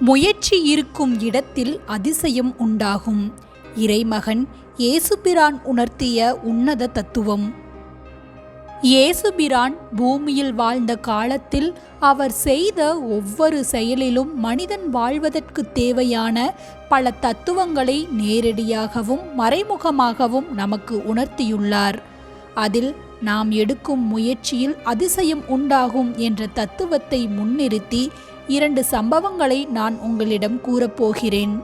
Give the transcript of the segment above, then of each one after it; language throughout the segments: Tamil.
முயற்சி இருக்கும் இடத்தில் அதிசயம் உண்டாகும். இறைமகன் இயேசுபிரான் உணர்த்திய உன்னத தத்துவம். இயேசுபிரான் பூமியில் வாழ்ந்த காலத்தில் அவர் செய்த ஒவ்வொரு செயலிலும் மனிதன் வாழ்வதற்கு தேவையான பல தத்துவங்களை நேரடியாகவும் மறைமுகமாகவும் நமக்கு உணர்த்தியுள்ளார். அதில் நாம் எடுக்கும் முயற்சியில் அதிசயம் உண்டாகும் என்ற தத்துவத்தை முன்னிறுத்தி இரண்டு சம்பவங்களை நான் உங்களிடம் கூறப்போகிறேன்.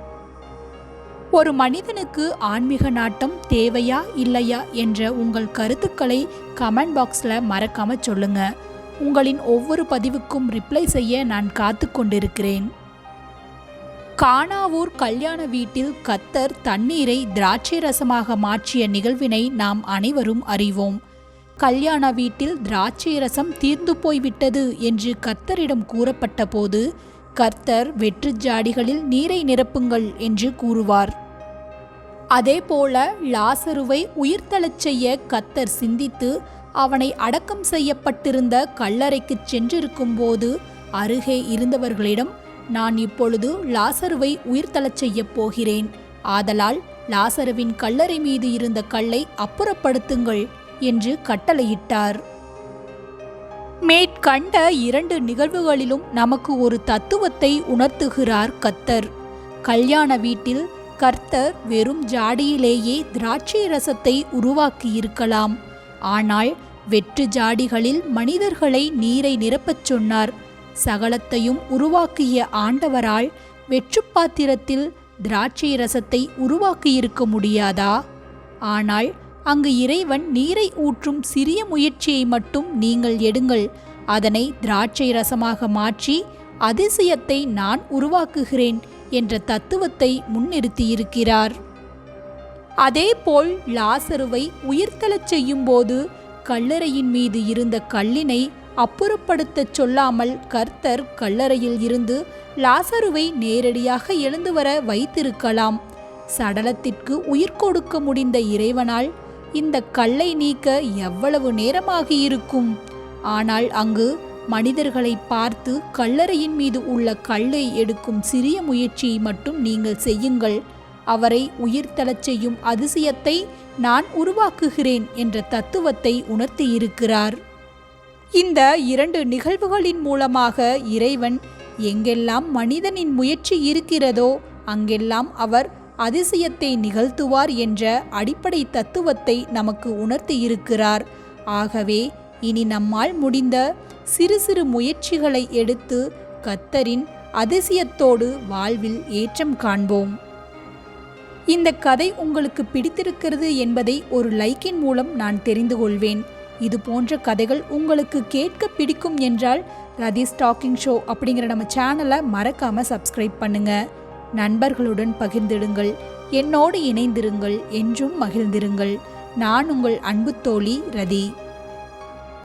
ஒரு மனிதனுக்கு ஆன்மீக நாட்டம் தேவையா இல்லையா என்ற உங்கள் கருத்துக்களை கமெண்ட் பாக்ஸில் மறக்காம சொல்லுங்க. உங்களின் ஒவ்வொரு பதிவுக்கும் ரிப்ளை செய்ய நான் காத்து கொண்டிருக்கிறேன். காணாவூர் கல்யாண வீட்டில் கத்தர் தண்ணீரை திராட்சை ரசமாக மாற்றிய நிகழ்வினை நாம் அனைவரும் அறிவோம். கல்யாண வீட்டில் திராட்சை ரசம் தீர்ந்து போய்விட்டது என்று கர்த்தரிடம் கூறப்பட்ட போது கர்த்தர் வெற்று ஜாடிகளில் நீரை நிரப்புங்கள் என்று கூறுவார். அதேபோல லாசருவை உயிர்த்தெழச் செய்ய கத்தர் சிந்தித்து அவனை அடக்கம் செய்யப்பட்டிருந்த கல்லறைக்குச் சென்றிருக்கும் போது அருகே இருந்தவர்களிடம் நான் இப்பொழுது லாசருவை உயிர்த்தெழச் செய்யப் போகிறேன். ஆதலால் லாசருவின் கல்லறை மீது இருந்த கல்லை அப்புறப்படுத்துங்கள். என்று கட்டளையிட்டார். மேற்கண்ட இரண்டு நிகழ்வுகளிலும் நமக்கு ஒரு தத்துவத்தை உணர்த்துகிறார் கத்தர். கல்யாண வீட்டில் கர்த்தர் வெறும் ஜாடியிலேயே திராட்சை ரசத்தை உருவாக்கியிருக்கலாம். ஆனால் வெற்று ஜாடிகளில் மனிதர்களை நீரை நிரப்பச் சொன்னார். சகலத்தையும் உருவாக்கிய ஆண்டவரால் வெற்று பாத்திரத்தில் திராட்சை ரசத்தை உருவாக்கியிருக்க முடியாதா? ஆனால் அங்கு இறைவன் நீரை ஊற்றும் சிறிய முயற்சியை மட்டும் நீங்கள் எடுங்கள். அதனை திராட்சை ரசமாக மாற்றி அதிசயத்தை நான் உருவாக்குகிறேன் என்ற தத்துவத்தை முன்னிறுத்தியிருக்கிறார். அதேபோல் லாசருவை உயிர்த்தெழச் செய்யும்போது கல்லறையின் மீது இருந்த கல்லினை அப்புறப்படுத்தச் சொல்லாமல் கர்த்தர் கல்லறையில் இருந்து லாசருவை நேரடியாக எழுந்து வர வைத்திருக்கலாம். சடலத்திற்கு உயிர் கொடுக்க முடிந்த இறைவனால் இந்த கல்லை நீக்க எவ்வளவு நேரமாகி இருக்கும்? ஆனால் அங்கு மனிதர்களை பார்த்து கல்லறையின் மீது உள்ள கல்லை எடுக்கும் சிறிய முயற்சியை மட்டும் நீங்கள் செய்யுங்கள். அவரை உயிர்த்தெழச் செய்யும் அதிசயத்தை நான் உருவாக்குகிறேன் என்ற தத்துவத்தை உணர்த்தியிருக்கிறார் இந்த இரண்டு நிகழ்வுகளின் மூலமாக இறைவன் எங்கெல்லாம் மனிதனின் முயற்சி இருக்கிறதோ அங்கெல்லாம் அவர் அதிசயத்தை நிகழ்த்துவார் என்ற அடிப்படை தத்துவத்தை நமக்கு உணர்த்தியிருக்கிறார். ஆகவே இனி நம்மால் முடிந்த சிறு சிறு முயற்சிகளை எடுத்து கத்தரின் அதிசயத்தோடு வாழ்வில் ஏற்றம் காண்போம். இந்த கதை உங்களுக்கு பிடித்திருக்கிறது என்பதை ஒரு லைக்கின் மூலம் நான் தெரிந்து கொள்வேன். இது போன்ற கதைகள் உங்களுக்கு கேட்க பிடிக்கும் என்றால் ரதி ஸ்டாக்கிங் ஷோ அப்படிங்கிற நம்ம சேனலை மறக்காமல் சப்ஸ்கிரைப் பண்ணுங்கள் நண்பர்களுடன் பகிர்ந்திடுங்கள். என்னோடு இணைந்திருங்கள் என்றும் மகிழ்ந்திருங்கள். நான் உங்கள் அன்பு தோழி ரதி.